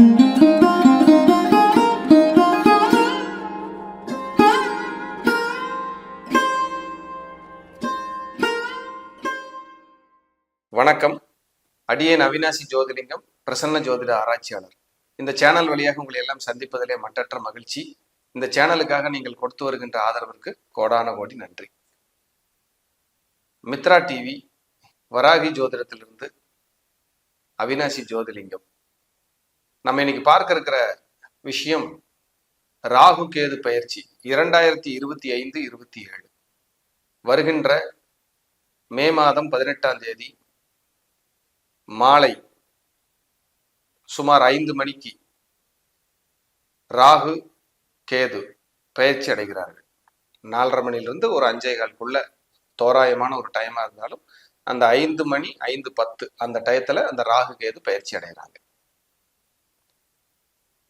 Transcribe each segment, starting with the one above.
வணக்கம். அடியேன் அவினாசி ஜோதிலிங்கம் பிரசன்ன ஜோதிட ஆராய்ச்சியாளர். இந்த சேனல் வழியாக உங்களை எல்லாம் சந்திப்பதிலே மட்டற்ற மகிழ்ச்சி. இந்த சேனலுக்காக நீங்கள் கொடுத்து வருகின்ற ஆதரவிற்கு கோடான கோடி நன்றி. மித்ரா டிவி வராகி ஜோதிடத்திலிருந்து அவினாசி ஜோதிலிங்கம். நம்ம இன்னைக்கு பார்க்க இருக்கிற விஷயம் ராகு கேது பயிற்சி. இரண்டாயிரத்தி இருபத்தி ஐந்து இருபத்தி ஏழு. வருகின்ற மே மாதம் பதினெட்டாம் தேதி மாலை சுமார் ஐந்து மணிக்கு ராகு கேது பயிற்சி அடைகிறார்கள். நாலரை மணிலிருந்து ஒரு அஞ்சே கால்குள்ள தோராயமான ஒரு டைமாக இருந்தாலும் அந்த ஐந்து மணி ஐந்து பத்து அந்த டயத்தில் அந்த ராகு கேது பயிற்சி அடைகிறாங்க.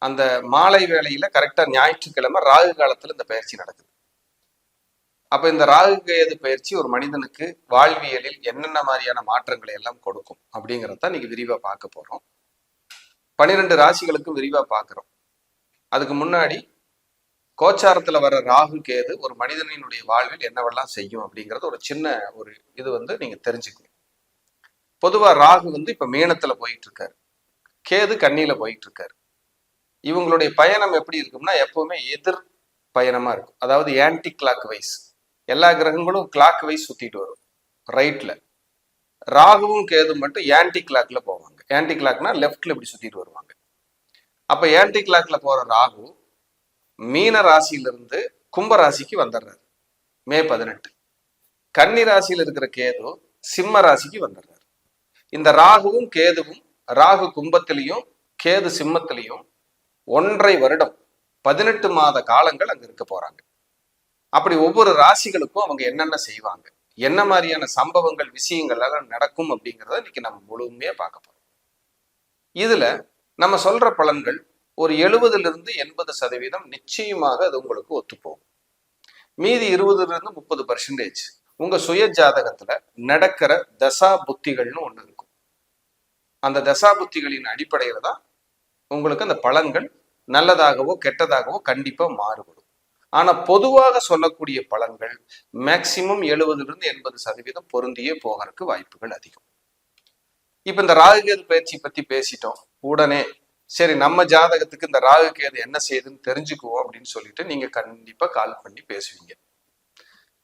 அந்த மாலை வேளையில கரெக்டா ஞாயிற்றுக்கிழமை ராகு காலத்துல இந்த பயிற்சி நடக்குது. அப்ப இந்த ராகு கேது பயிற்சி ஒரு மனிதனுக்கு வாழ்வியலில் என்னென்ன மாதிரியான மாற்றங்களை எல்லாம் கொடுக்கும் அப்படிங்கிறத இன்னைக்கு விரிவா பார்க்க போறோம். பனிரெண்டு ராசிகளுக்கும் விரிவா பார்க்குறோம். அதுக்கு முன்னாடி கோச்சாரத்துல வர ராகு கேது ஒரு மனிதனினுடைய வாழ்வில் என்னவெல்லாம் செய்யும் அப்படிங்கிறது ஒரு சின்ன ஒரு இது வந்து நீங்க தெரிஞ்சுக்கணும். பொதுவா ராகு வந்து இப்ப மீனத்துல போயிட்டு இருக்காரு. கேது கண்ணியில போயிட்டு இருக்காரு. இவங்களுடைய பயணம் எப்படி இருக்கும்னா எப்பவுமே எதிர் பயணமா இருக்கும். அதாவது ஆன்டி கிளாக் வைஸ் எல்லா கிரகங்களும் கிளாக் வைஸ் சுத்திட்டு வரும். ரைட்ல ராகுவும் கேது மட்டும் ஆன்டி கிளாக்ல போவாங்க. ஆன்டி கிளாக்னா லெஃப்ட்ல இப்படி சுத்திட்டு வருவாங்க. அப்ப ஆன்டி கிளாக்ல போற ராகு மீன ராசியிலிருந்து கும்ப ராசிக்கு வந்துடுறாரு மே பதினெட்டு. கன்னி ராசியில் இருக்கிற கேது சிம்ம ராசிக்கு வந்துடுறாரு இந்த ராகுவும் கேதுவும் ராகு கும்பத்திலையும் கேது சிம்மத்திலையும் ஒன்றை வருடம் பதினெட்டு மாத காலங்கள் அங்க இருக்க போறாங்க. அப்படி ஒவ்வொரு ராசிகளுக்கும் அவங்க என்னென்ன செய்வாங்க? என்ன மாதிரியான சம்பவங்கள் விஷயங்கள் எல்லாம் நடக்கும் அப்படிங்கிறத இன்னைக்கு நம்ம முழுமையா பார்க்க போறோம். இதுல நம்ம சொல்ற பலன்கள் ஒரு எழுபதுல இருந்து எண்பது சதவீதம் நிச்சயமாக அது உங்களுக்கு ஒத்துப்போகும். மீதி இருபதுல இருந்து முப்பது பர்சன்டேஜ் உங்க சுய ஜாதகத்துல நடக்கிற தசா புத்திகள்னு ஒண்ணு இருக்கும். அந்த தசா புத்திகளின் அடிப்படையில தான் உங்களுக்கு அந்த பலன்கள் நல்லதாகவோ கெட்டதாகவோ கண்டிப்பாக மாறுபடும். ஆனால் பொதுவாக சொல்லக்கூடிய பலன்கள் மேக்சிமம் எழுபதுலேருந்து எண்பது சதவீதம் பொருந்தியே போகிறதுக்கு வாய்ப்புகள் அதிகம். இப்போ இந்த ராகுகேது பயிற்சி பத்தி பேசிட்டோம். உடனே சரி நம்ம ஜாதகத்துக்கு இந்த ராகுகேது என்ன செய்யுதுன்னு தெரிஞ்சுக்குவோம் அப்படின்னு சொல்லிட்டு நீங்க கண்டிப்பா கால் பண்ணி பேசுவீங்க.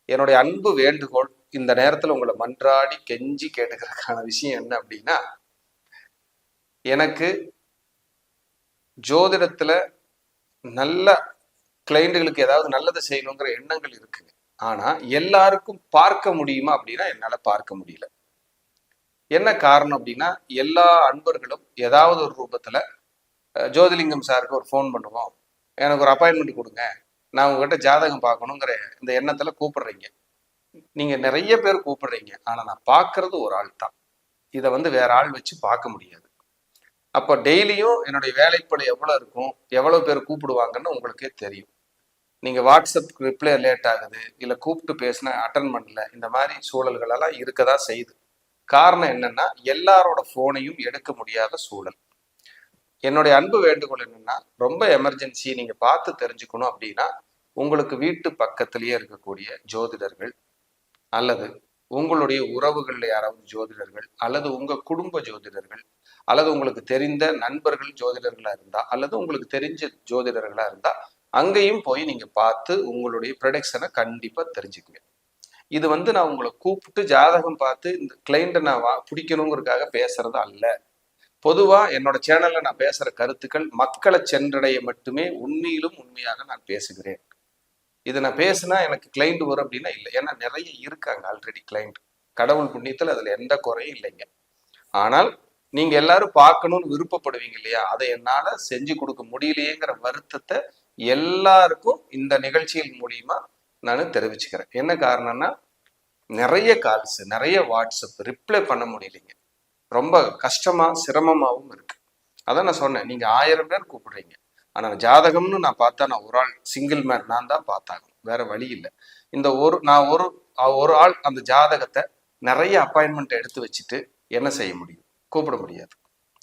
என்னுடைய அன்பு வேண்டுகோள் இந்த நேரத்தில் உங்களை மன்றாடி கெஞ்சி கேட்டுக்கிறதுக்கான விஷயம் என்ன அப்படின்னா எனக்கு ஜோதிடத்தில் நல்ல கிளைண்ட்டுகளுக்கு ஏதாவது நல்லது செய்யணுங்கிற எண்ணங்கள் இருக்குங்க. ஆனால் எல்லாருக்கும் பார்க்க முடியுமா அப்படின்னா என்னால் பார்க்க முடியல. என்ன காரணம் அப்படின்னா எல்லா அன்பர்களும் ஏதாவது ஒரு ரூபத்தில் ஜோதிலிங்கம் சாருக்கு ஒரு ஃபோன் பண்ணுவோம். எனக்கு ஒரு அப்பாயின்மெண்ட் கொடுங்க. நான் உங்ககிட்ட ஜாதகம் பார்க்கணுங்கிற இந்த எண்ணத்தில் கூப்பிடுறீங்க. நீங்கள் நிறைய பேர் கூப்பிடுறீங்க. ஆனால் நான் பார்க்கறது ஒரு ஆள் தான் இதை வந்து வேற ஆள் வச்சு பார்க்க முடியாது. அப்போ டெய்லியும் என்னுடைய வேலைப்படு எவ்வளோ இருக்கும் எவ்வளோ பேர் கூப்பிடுவாங்கன்னு உங்களுக்கே தெரியும். நீங்கள் வாட்ஸ்அப் ரிப்ளை லேட் ஆகுது இல்லை கூப்பிட்டு பேசின அட்டன் பண்ணல இந்த மாதிரி சூழல்களெல்லாம் இருக்கதா செய்யுது. காரணம் என்னன்னா எல்லாரோட ஃபோனையும் எடுக்க முடியாத சூழல். என்னுடைய அன்பு வேண்டுகோள் என்னன்னா ரொம்ப எமர்ஜென்சி நீங்க பார்த்து தெரிஞ்சுக்கணும் அப்படின்னா உங்களுக்கு வீட்டு பக்கத்திலேயே இருக்கக்கூடிய ஜோதிடர்கள் அல்லது உங்களுடைய உறவுகளில் யாராவது ஜோதிடர்கள் அல்லது உங்க குடும்ப ஜோதிடர்கள் அல்லது உங்களுக்கு தெரிந்த நண்பர்கள் ஜோதிடர்களா இருந்தா அல்லது உங்களுக்கு தெரிஞ்ச ஜோதிடர்களா இருந்தா அங்கேயும் போய் நீங்க பார்த்து உங்களுடைய ப்ரொடக்ஷனை கண்டிப்பா தெரிஞ்சுக்குங்க. இது வந்து நான் உங்களை கூப்பிட்டு ஜாதகம் பார்த்து இந்த கிளைண்ட்டை நான் வா பிடிக்கணுங்கிறதுக்காக பேசுறது அல்ல. பொதுவா என்னோட சேனல்ல நான் பேசுற கருத்துக்கள் மக்களை சென்றடைய மட்டுமே உண்மையிலும் உண்மையாக நான் பேசுகிறேன். இதை நான் பேசுனா எனக்கு கிளைண்ட் வரும் அப்படின்னா இல்லை. ஏன்னா நிறைய இருக்காங்க ஆல்ரெடி கிளைண்ட் கடவுள் புண்ணியத்தில் அதில் எந்த குறையும் இல்லைங்க. ஆனால் நீங்க எல்லாரும் பார்க்கணும்னு விருப்பப்படுவீங்க இல்லையா? அதை என்னால செஞ்சு கொடுக்க முடியலையேங்கிற வருத்தத்தை எல்லாருக்கும் இந்த நிகழ்ச்சிகள் மூலியமா நான் தெரிவிச்சுக்கிறேன். என்ன காரணம்னா நிறைய கால்ஸ் நிறைய வாட்ஸ்அப் ரிப்ளை பண்ண முடியலைங்க. ரொம்ப கஷ்டமா சிரமமாகவும் இருக்கு. அதான் நான் சொன்னேன். நீங்க ஆயிரம் பேர் கூப்பிடுறீங்க. ஆனால் ஜாதகம்னு நான் பார்த்தா நான் ஒரு ஆள் சிங்கிள் மேன் நான் தான் பார்த்தாகணும். வேற வழி இல்லை. இந்த ஒரு நான் ஒரு ஒரு ஆள் அந்த ஜாதகத்தை நிறைய அப்பாயின்மெண்ட் எடுத்து வச்சுட்டு என்ன செய்ய முடியும்? கூப்பிட முடியாது.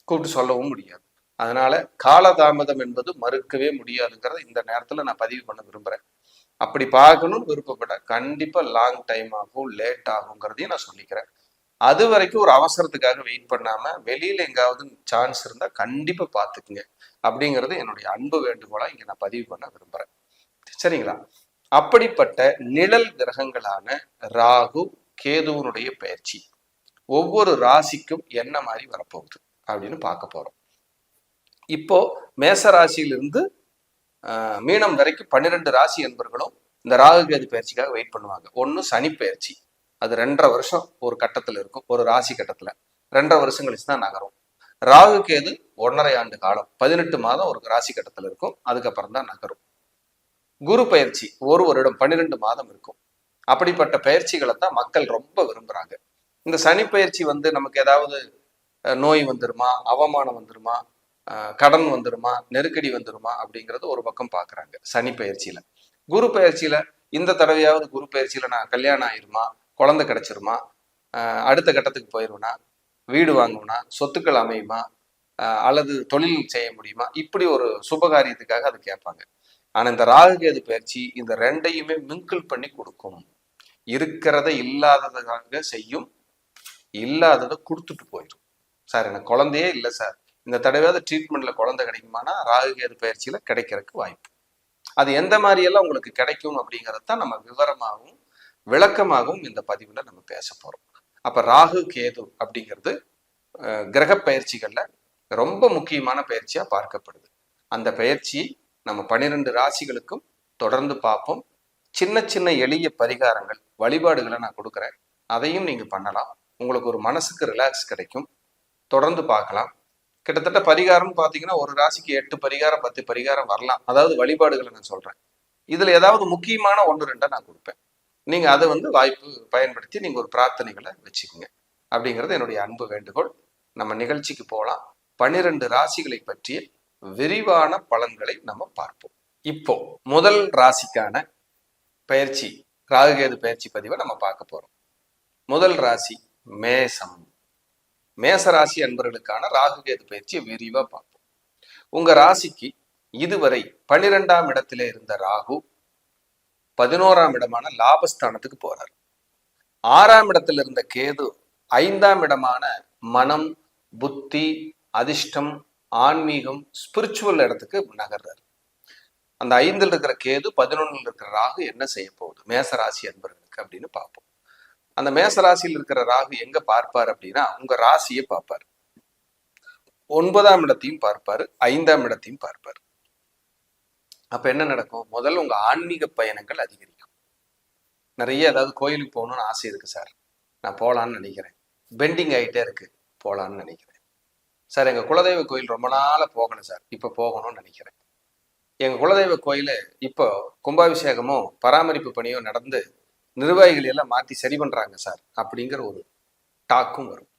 கூப்பிட்டு சொல்லவும் முடியாது. அதனால காலதாமதம் என்பது மறுக்கவே முடியாதுங்கிறத இந்த நேரத்தில் நான் பதிவு பண்ண விரும்புறேன். அப்படி பார்க்கணும்னு விருப்பப்பட கண்டிப்பாக லாங் டைம் ஆகும் லேட் ஆகுங்கிறதையும் நான் சொல்லிக்கிறேன். அது வரைக்கும் ஒரு அவசரத்துக்காக வெயிட் பண்ணாம வெளியில எங்காவது சான்ஸ் இருந்தா கண்டிப்பா பார்த்துக்குங்க அப்படிங்கிறது என்னுடைய அன்பு வேண்டுகோளா இங்க நான் பதிவு பண்ண விரும்புறேன். சரிங்களா? அப்படிப்பட்ட நிழல் கிரகங்களான ராகு கேதுவனுடைய பயிற்சி. ஒவ்வொரு ராசிக்கும் என்ன மாதிரி வரப்போகுது அப்படின்னு பார்க்க போறோம். இப்போ மேச ராசியிலிருந்து மீனம் வரைக்கும் பன்னிரெண்டு ராசி என்பர்களும் இந்த ராகு கேது பயிற்சிக்காக வெயிட் பண்ணுவாங்க. ஒன்று சனி பயிற்சி. அது ரெண்டரை வருஷம் ஒரு கட்டத்துல இருக்கும் ஒரு ராசி கட்டத்துல. ரெண்டரை வருஷம் கழிச்சு தான் நகரும். ராகு கேது ஒன்றரை ஆண்டு காலம் பதினெட்டு மாதம் ஒரு ராசி கட்டத்துல இருக்கும் அதுக்கப்புறம் தான் நகரும். குரு பயிற்சி ஒரு வருடம் பன்னிரெண்டு மாதம் இருக்கும். அப்படிப்பட்ட பயிற்சிகளை தான் மக்கள் ரொம்ப விரும்புறாங்க. இந்த சனி பயிற்சி வந்து நமக்கு ஏதாவது அஹ், நோய் வந்துருமா அவமானம் வந்துருமா கடன் வந்துருமா நெருக்கடி வந்துருமா அப்படிங்கறது ஒரு பக்கம் பாக்குறாங்க சனி பயிற்சியில. குரு பயிற்சியில இந்த தடவையாவது குரு பயிற்சியில நான் கல்யாணம் ஆயிருமா குழந்தை கிடைச்சிருமா? அடுத்த கட்டத்துக்கு போயிருவேனா வீடு வாங்குவேனா சொத்துக்கள் அமையுமா? அல்லது தொழில் செய்ய முடியுமா? இப்படி ஒரு சுபகாரியத்துக்காக அது கேட்பாங்க. ஆனா இந்த ராகு கேது பயிற்சி இந்த ரெண்டையுமே மிங்கிள் பண்ணி கொடுக்கும். இருக்கிறத இல்லாததாக செய்யும். இல்லாததை கொடுத்துட்டு போயிடும் சார் எனக்கு குழந்தையே இல்லை சார். இந்த தடவையாவது ட்ரீட்மெண்ட்ல குழந்தை கிடைக்குமானா ராகு கேது பயிற்சியில கிடைக்கிறதுக்கு வாய்ப்பு. அது எந்த மாதிரியெல்லாம் உங்களுக்கு கிடைக்கும் அப்படிங்கறத தான் நம்ம விவரமாகவும் விளக்கமாகவும் இந்த பதிவுல நம்ம பேச போகிறோம் அப்போ ராகு கேது அப்படிங்கிறது கிரக பயிற்சிகள்ல ரொம்ப முக்கியமான பயிற்சியா பார்க்கப்படுது. அந்த பயிற்சி நம்ம பன்னிரெண்டு ராசிகளுக்கும் தொடர்ந்து பார்ப்போம். சின்ன சின்ன எளிய பரிகாரங்கள் வழிபாடுகளை நான் கொடுக்குறேன். அதையும் நீங்கள் பண்ணலாம். உங்களுக்கு ஒரு மனசுக்கு ரிலாக்ஸ் கிடைக்கும். தொடர்ந்து பார்க்கலாம். கிட்டத்தட்ட பரிகாரம் பார்த்தீங்கன்னா ஒரு ராசிக்கு எட்டு பரிகாரம் பத்து பரிகாரம் வரலாம். அதாவது வழிபாடுகளை நான் சொல்கிறேன் இதில் ஏதாவது முக்கியமான ஒன்று ரெண்டை நான் கொடுப்பேன். நீங்க அதை வந்து வாய்ப்பு பயன்படுத்தி நீங்க ஒரு பிரார்த்தனைகளை வச்சுக்கோங்க. அப்படிங்கிறது என்னுடைய அன்பு வேண்டுகோள். நம்ம நிகழ்ச்சிக்கு போகலாம். பன்னிரண்டு ராசிகளை பற்றிய விரிவான பலன்களை நம்ம பார்ப்போம். இப்போ முதல் ராசிக்கான பயிற்சி ராகுகேது பயிற்சி பதிவை நம்ம பார்க்க போறோம். முதல் ராசி மேசம். மேச ராசி அன்பர்களுக்கான ராகுகேது பயிற்சியை விரிவா பார்ப்போம். உங்க ராசிக்கு இதுவரை பன்னிரெண்டாம் இடத்திலே இருந்த ராகு பதினோராம் இடமான லாபஸ்தானத்துக்கு போறார். ஆறாம் இடத்துல இருந்த கேது ஐந்தாம் இடமான மனம் புத்தி அதிர்ஷ்டம் ஆன்மீகம் ஸ்பிரிச்சுவல் இடத்துக்கு நகர்றாரு. அந்த ஐந்தில் இருக்கிற கேது பதினொன்னுல இருக்கிற ராகு என்ன செய்ய போகுது? மேச ராசி அன்பர்களுக்கு அப்படின்னு பார்ப்போம். அந்த மேசராசியில் இருக்கிற ராகு எங்க பார்ப்பார் அப்படின்னா உங்க ராசியை பார்ப்பார். ஒன்பதாம் இடத்தையும் பார்ப்பாரு ஐந்தாம் இடத்தையும் பார்ப்பார். அப்போ என்ன நடக்கும்? முதல்ல உங்கள் ஆன்மீக பயணங்கள் அதிகரிக்கும். நிறைய ஏதாவது கோயிலுக்கு போகணும்னு ஆசை இருக்கு சார். நான் போகலான்னு நினைக்கிறேன். பெண்டிங் ஆயிட்டே இருக்கு. போகலான்னு நினைக்கிறேன். சார் எங்கள் குலதெய்வ கோயில் ரொம்ப நாளாக போகணும் சார். இப்போ போகணும்னு நினைக்கிறேன். எங்கள் குலதெய்வ கோயில் இப்போ கும்பாபிஷேகமோ பராமரிப்பு பணியோ நடந்து நிர்வாகிகள் எல்லாம் மாற்றி சரி பண்ணுறாங்க சார். அப்படிங்கிற ஒரு டாக்கும் வரும்.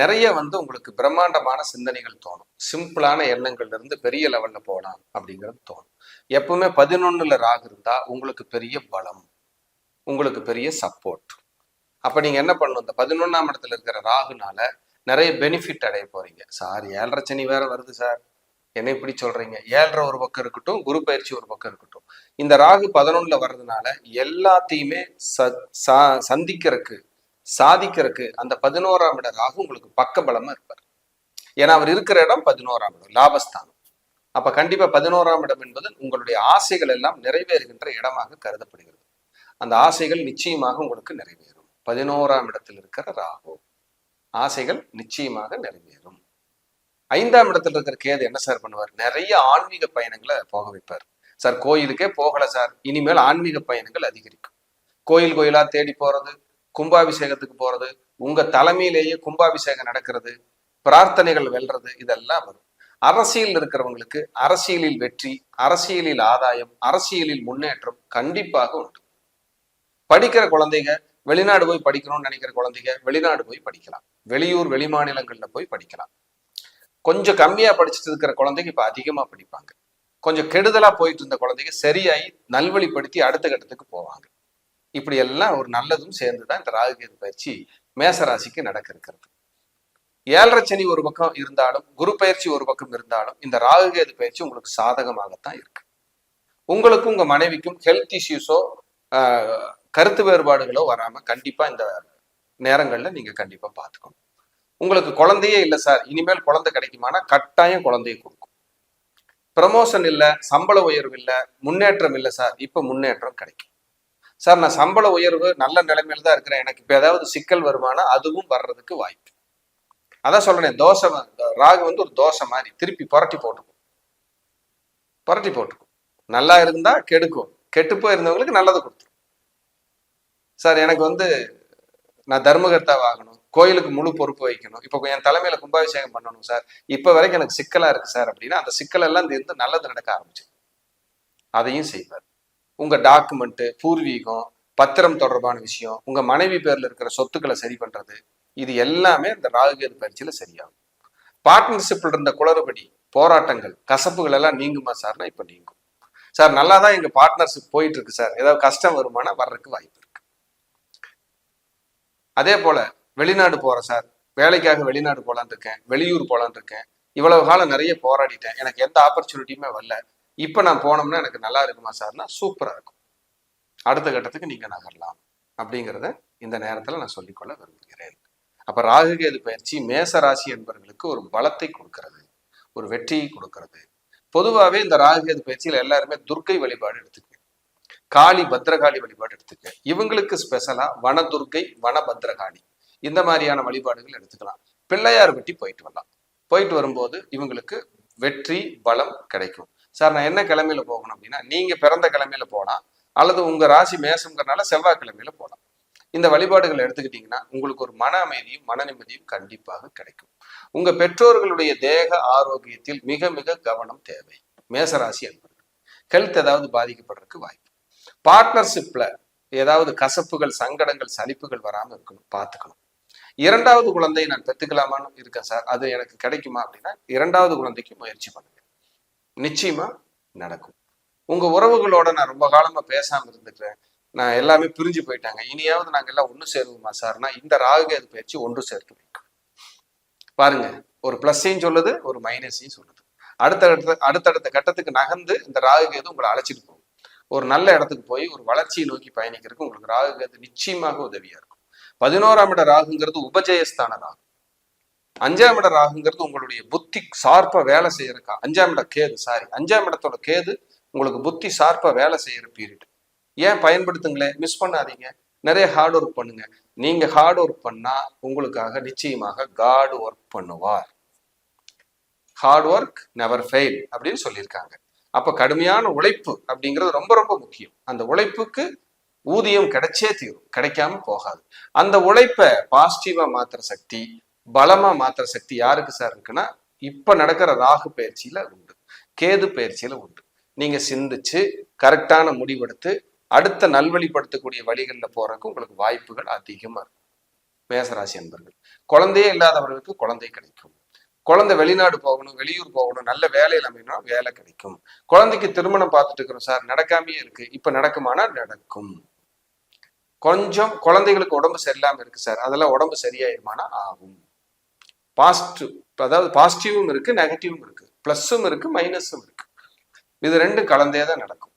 நிறைய வந்து உங்களுக்கு பிரம்மாண்டமான சிந்தனைகள் தோணும். சிம்பிளான எண்ணங்கள்ல இருந்து பெரிய லெவல்ல போகலாம் அப்படிங்கிறது தோணும். எப்பவுமே பதினொன்னுல ராகு இருந்தா உங்களுக்கு பெரிய பலம் உங்களுக்கு பெரிய சப்போர்ட் அப்ப நீங்க என்ன பண்ணணும்? இந்த பதினொன்னாம் இடத்துல இருக்கிற ராகுனால நிறைய பெனிஃபிட் அடைய போறீங்க. சார் ஏழரை சனி வேற வருது சார். என்ன இப்படி சொல்றீங்க? ஏழரை ஒரு பக்கம் இருக்கட்டும் குரு பயிற்சி ஒரு பக்கம் இருக்கட்டும். இந்த ராகு பதினொன்னுல வர்றதுனால எல்லாத்தையுமே ச சந்திக்கிறதுக்கு சாதிக்கிறதுக்கு அந்த பதினோராம் இட ராகு உங்களுக்கு பக்க பலமா இருப்பார். ஏன்னா அவர் இருக்கிற இடம் பதினோராம் இடம் லாபஸ்தானம். அப்ப கண்டிப்பா பதினோராம் இடம் என்பது உங்களுடைய ஆசைகள் எல்லாம் நிறைவேறுகின்ற இடமாக கருதப்படுகிறது. அந்த ஆசைகள் நிச்சயமாக உங்களுக்கு நிறைவேறும். பதினோராம் இடத்தில் இருக்கிற ராகு ஆசைகள் நிச்சயமாக நிறைவேறும். ஐந்தாம் இடத்துல இருக்கிற கேது என்ன சார் பண்ணுவார்? நிறைய ஆன்மீக பயணங்களை போக வைப்பார். சார் கோயிலுக்கே போகல சார். இனிமேல் ஆன்மீக பயணங்கள் அதிகரிக்கும். கோயில் கோயிலா தேடி போறது கும்பாபிஷேகத்துக்கு போறது உங்க தலைமையிலேயே கும்பாபிஷேகம் நடக்கிறது பிரார்த்தனைகள் வெல்றது இதெல்லாம் வரும். அரசியல் இருக்கிறவங்களுக்கு அரசியலில் வெற்றி அரசியலில் ஆதாயம் அரசியலில் முன்னேற்றம் கண்டிப்பாக உண்டு. படிக்கிற குழந்தைங்க வெளிநாடு போய் படிக்கணும்னு நினைக்கிற குழந்தைங்க வெளிநாடு போய் படிக்கலாம். வெளியூர் வெளிமாநிலங்கள்ல போய் படிக்கலாம். கொஞ்சம் கம்மியா படிச்சுட்டு இருக்கிற குழந்தைங்க இப்ப அதிகமா படிப்பாங்க. கொஞ்சம் கெடுதலா போயிட்டு இருந்த குழந்தைங்க சரியாயி நல்வழிப்படுத்தி அடுத்த கட்டத்துக்கு போவாங்க. இப்படி எல்லாம் ஒரு நல்லதும் சேர்ந்து தான் இந்த ராகுகேது பயிற்சி மேச ராசிக்கு நடக்க இருக்கிறது ஏழரை சனி ஒரு பக்கம் இருந்தாலும் குரு பயிற்சி ஒரு பக்கம் இருந்தாலும் இந்த ராகு கேது பயிற்சி உங்களுக்கு சாதகமாகத்தான் இருக்கு. உங்களுக்கும் உங்க மனைவிக்கும் ஹெல்த் இஷ்யூஸோ கருத்து வேறுபாடுகளோ வராம கண்டிப்பா இந்த நேரங்கள்ல நீங்க கண்டிப்பா பார்த்துக்கணும். உங்களுக்கு குழந்தையே இல்லை சார். இனிமேல் குழந்தை கிடைக்குமானா கட்டாயம் குழந்தையை கொடுக்கும். ப்ரமோஷன் இல்லை சம்பள உயர்வு இல்லை முன்னேற்றம் இல்லை சார். இப்போ முன்னேற்றம் கிடைக்கும். சார் நான் சம்பள உயர்வு நல்ல நிலைமையில தான் இருக்கிறேன். எனக்கு இப்போ ஏதாவது சிக்கல் வருமானம் அதுவும் வர்றதுக்கு வாய்ப்பு. அதான் சொல்றேன் தோசை ராகு வந்து ஒரு தோசை மாதிரி திருப்பி புரட்டி போட்டுக்கும். புரட்டி போட்டுக்கும். நல்லா இருந்தா கெடுக்கும். கெட்டு போயிருந்தவங்களுக்கு நல்லது கொடுத்துரும். சார் எனக்கு வந்து நான் தர்மகர்த்தா வாங்கணும். கோயிலுக்கு முழு பொறுப்பு வைக்கணும். இப்போ என் தலைமையில கும்பாபிஷேகம் பண்ணணும் சார். இப்போ வரைக்கும் எனக்கு சிக்கலா இருக்கு சார் அப்படின்னா அந்த சிக்கலெல்லாம் தீர்ந்து நல்லது நடக்க ஆரம்பிச்சு அதையும் செய்வார். உங்க டாக்குமெண்ட் பூர்வீகம் பத்திரம் தொடர்பான விஷயம் உங்க மனைவி பேர்ல இருக்கிற சொத்துக்களை சரி பண்றது இது எல்லாமே இந்த ராகுகேது பயிற்சியில சரியாகும். பார்ட்னர்ஷிப்ல இருந்த குளறுபடி போராட்டங்கள் கசப்புகள் எல்லாம் நீங்குமா சார்னா இப்ப நீங்கும். சார் நல்லா தான் எங்க பார்ட்னர்ஷிப் போயிட்டு இருக்கு சார் ஏதாவது கஷ்டம் வருமானா வர்றதுக்கு வாய்ப்பு இருக்கு. அதே போல வெளிநாடு போறேன் சார் வேலைக்காக வெளிநாடு போலான் இருக்கேன் வெளியூர் போலான் இருக்கேன். இவ்வளவு காலம் நிறைய போராடிட்டேன். எனக்கு எந்த ஆப்பர்ச்சுனிட்டியுமே வரல. இப்ப நான் போனோம்னா எனக்கு நல்லா இருக்குமா சார்னா சூப்பரா இருக்கும். அடுத்த கட்டத்துக்கு நீங்க நகரலாம் அப்படிங்கிறத இந்த நேரத்துல நான் சொல்லிக்கொள்ள விரும்புகிறேன். அப்ப ராகுகேது பயிற்சி மேச ராசி என்பவர்களுக்கு ஒரு பலத்தை கொடுக்கிறது ஒரு வெற்றியை கொடுக்கிறது. பொதுவாகவே இந்த ராகுகேது பயிற்சியில் எல்லாருமே துர்க்கை வழிபாடு எடுத்துக்க காளி பத்ரகாளி வழிபாடு எடுத்துக்க இவங்களுக்கு ஸ்பெஷலா வனதுர்க்கை வன பத்ரகாளி இந்த மாதிரியான வழிபாடுகள் எடுத்துக்கலாம். பிள்ளையார் வெட்டி போயிட்டு வரலாம். போயிட்டு வரும்போது இவங்களுக்கு வெற்றி பலம் கிடைக்கும். சார் நான் என்ன கிழமையில போகணும் அப்படின்னா நீங்க பிறந்த கிழமையில போனா அல்லது உங்க ராசி மேசம்ங்கிறனால செவ்வாய்க்கிழமையில போகலாம். இந்த வழிபாடுகள் எடுத்துக்கிட்டீங்கன்னா உங்களுக்கு ஒரு மன அமைதியும் மன நிம்மதியும் கண்டிப்பாக கிடைக்கும். உங்க பெற்றோர்களுடைய தேக ஆரோக்கியத்தில் மிக மிக கவனம் தேவை. மேசராசி என்பது ஹெல்த் ஏதாவது பாதிக்கப்படுறதுக்கு வாய்ப்பு. பார்ட்னர்ஷிப்ல ஏதாவது கசப்புகள் சங்கடங்கள் சலிப்புகள் வராம இருக்கணும் பார்த்துக்கணும். இரண்டாவது குழந்தை நான் பெற்றுக்கலாமான்னு இருக்கேன் சார். அது எனக்கு கிடைக்குமா அப்படின்னா இரண்டாவது குழந்தைக்கு முயற்சி பண்ணுங்க. நிச்சயமா நடக்கும். உங்க உறவுகளோட நான் ரொம்ப காலமா பேசாம இருந்துக்கிறேன். நான் எல்லாமே பிரிஞ்சு போயிட்டாங்க. இனியாவது நாங்க எல்லாம் ஒன்று சேருவோமா சார்னா இந்த ராகுகேது பயிற்சி ஒன்று சேர்த்து வைக்கும். பாருங்க ஒரு பிளஸ்ஸையும் சொல்லுது ஒரு மைனஸையும் சொல்லுது. அடுத்தடுத்த அடுத்தடுத்த கட்டத்துக்கு நகர்ந்து இந்த ராகுகேது உங்களை அழைச்சிட்டு போகும். ஒரு நல்ல இடத்துக்கு போய் ஒரு வளர்ச்சியை நோக்கி பயணிக்கிறதுக்கு உங்களுக்கு ராகுகேது நிச்சயமாக உதவியா இருக்கும். பதினோராம் இட ராகுங்கிறது உபஜயஸ்தான ராகு. அஞ்சாம் இட ராகுங்கிறது உங்களுடைய புத்தி சார்பா வேலை செய்யறக்கா? அஞ்சாம் இட கேது சாரி அஞ்சாம் இடத்தோட கேது உங்களுக்கு புத்தி சார்பா வேலை செய்யற பீரியட் ஏன் பயன்படுத்துங்களேன்? மிஸ் பண்ணாதீங்க. நிறைய ஹார்ட் ஒர்க் பண்ணுங்க. நீங்க ஹார்ட் ஒர்க் பண்ணா உங்களுக்காக நிச்சயமாக காடு ஒர்க் பண்ணுவார். ஹார்ட் ஒர்க் நெவர் ஃபெயில் அப்படின்னு சொல்லியிருக்காங்க. அப்ப கடுமையான உழைப்பு அப்படிங்கிறது ரொம்ப ரொம்ப முக்கியம். அந்த உழைப்புக்கு ஊதியம் கிடைச்சே தீரும். கிடைக்காம போகாது. அந்த உழைப்பை பாசிட்டிவா மாத்துற சக்தி பலமா மாத்துற சக்தி யாருக்கு சார் இருக்குன்னா இப்ப நடக்கிற ராகு பயிற்சியில உண்டு. கேது பயிற்சியில உண்டு. நீங்க சிந்திச்சு கரெக்டான முடிவெடுத்து அடுத்த நல்வழிப்படுத்தக்கூடிய வழிகள்ல போறதுக்கு உங்களுக்கு வாய்ப்புகள் அதிகமா இருக்கும் மேசராசி அன்பர்கள். குழந்தையே இல்லாதவர்களுக்கு குழந்தை கிடைக்கும். குழந்தை வெளிநாடு போகணும் வெளியூர் போகணும் நல்ல வேலையில் அமையணும் வேலை கிடைக்கும். குழந்தைக்கு திருமணம் பார்த்துட்டு இருக்கிறோம் சார் நடக்காமே இருக்கு. இப்ப நடக்குமானா நடக்கும். கொஞ்சம் குழந்தைகளுக்கு உடம்பு சரியில்லாம இருக்கு சார் அதெல்லாம் உடம்பு சரியாயிருமானா ஆகும். பாசிட்டிவ் அதாவது பாசிட்டிவும் இருக்கு நெகட்டிவும் இருக்கு. பிளஸ்ஸும் இருக்கு மைனஸும் இருக்கு. இது ரெண்டும் கலந்தே தான் நடக்கும்.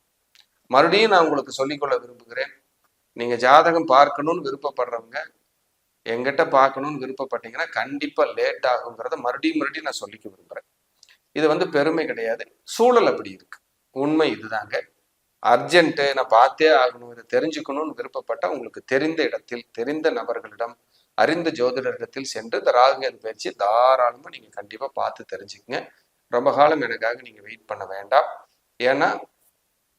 மறுபடியும் நான் உங்களுக்கு சொல்லிக்கொள்ள விரும்புகிறேன். நீங்க ஜாதகம் பார்க்கணும்னு விருப்பப்படுறவங்க எங்கிட்ட பார்க்கணும்னு விருப்பப்பட்டீங்கன்னா கண்டிப்பா லேட் ஆகுங்கிறத மறுபடியும் மறுபடியும் நான் சொல்லிக்க விரும்புறேன். இது வந்து பெருமை கிடையாது. சூழல் அப்படி இருக்கு. உண்மை இதுதாங்க. அர்ஜென்ட்டு நான் பார்த்தே ஆகணும். இதை தெரிஞ்சுக்கணும்னு விருப்பப்பட்டால் உங்களுக்கு தெரிந்த இடத்தில் தெரிந்த நபர்களிடம் அறிந்த ஜோதிடரிடத்தில் சென்று இந்த ராகுகேது பயிற்சி தாராளமாக நீங்கள் கண்டிப்பாக பார்த்து தெரிஞ்சுக்கங்க. ரொம்ப காலம் எனக்காக நீங்கள் வெயிட் பண்ண வேண்டாம். ஏன்னா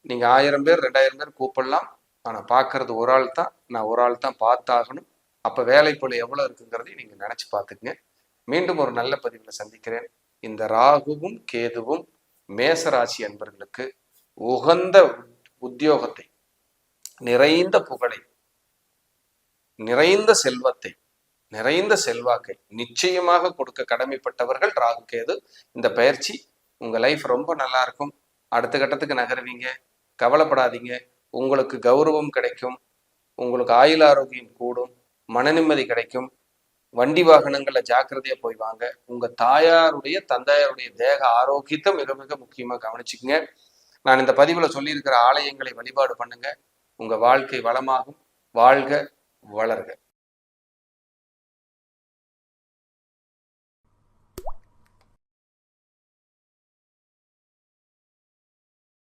நீங்கள் ஆயிரம் பேர் ரெண்டாயிரம் பேர் கூப்பிடலாம். ஆனால் பார்க்கறது ஒரு ஆள் தான். நான் ஒரு ஆள் தான் பார்த்தாகணும். அப்போ வேலைப்பொழு எவ்வளோ இருக்குங்கிறதையும் நீங்கள் நினச்சி பார்த்துக்குங்க. மீண்டும் ஒரு நல்ல பதிவில் சந்திக்கிறேன். இந்த ராகுவும் கேதுவும் மேசராசி அன்பர்களுக்கு உகந்த உத்தியோகத்தை நிறைந்த புகழை நிறைந்த செல்வத்தை நிறைந்த செல்வாக்கை நிச்சயமாக கொடுக்க கடமைப்பட்டவர்கள் ராகு கேது. இந்த பயிற்சி உங்க லைஃப் ரொம்ப நல்லா இருக்கும். அடுத்த கட்டத்துக்கு நகருவீங்க. கவலைப்படாதீங்க. உங்களுக்கு கௌரவம் கிடைக்கும். உங்களுக்கு ஆயுள் ஆரோக்கியம் கூடும். மன நிம்மதி கிடைக்கும். வண்டி வாகனங்களில் ஜாக்கிரதையா போய் வாங்க. உங்க தாயாருடைய தந்தையாருடைய தேக ஆரோக்கியத்தை மிக மிக முக்கியமா கவனிச்சுக்கங்க. நான் இந்த பதிவுல சொல்லியிருக்கிற ஆலயங்களை வழிபாடு பண்ணுங்க. உங்க வாழ்க்கை வளமாகும். வாழ்க வளர்க.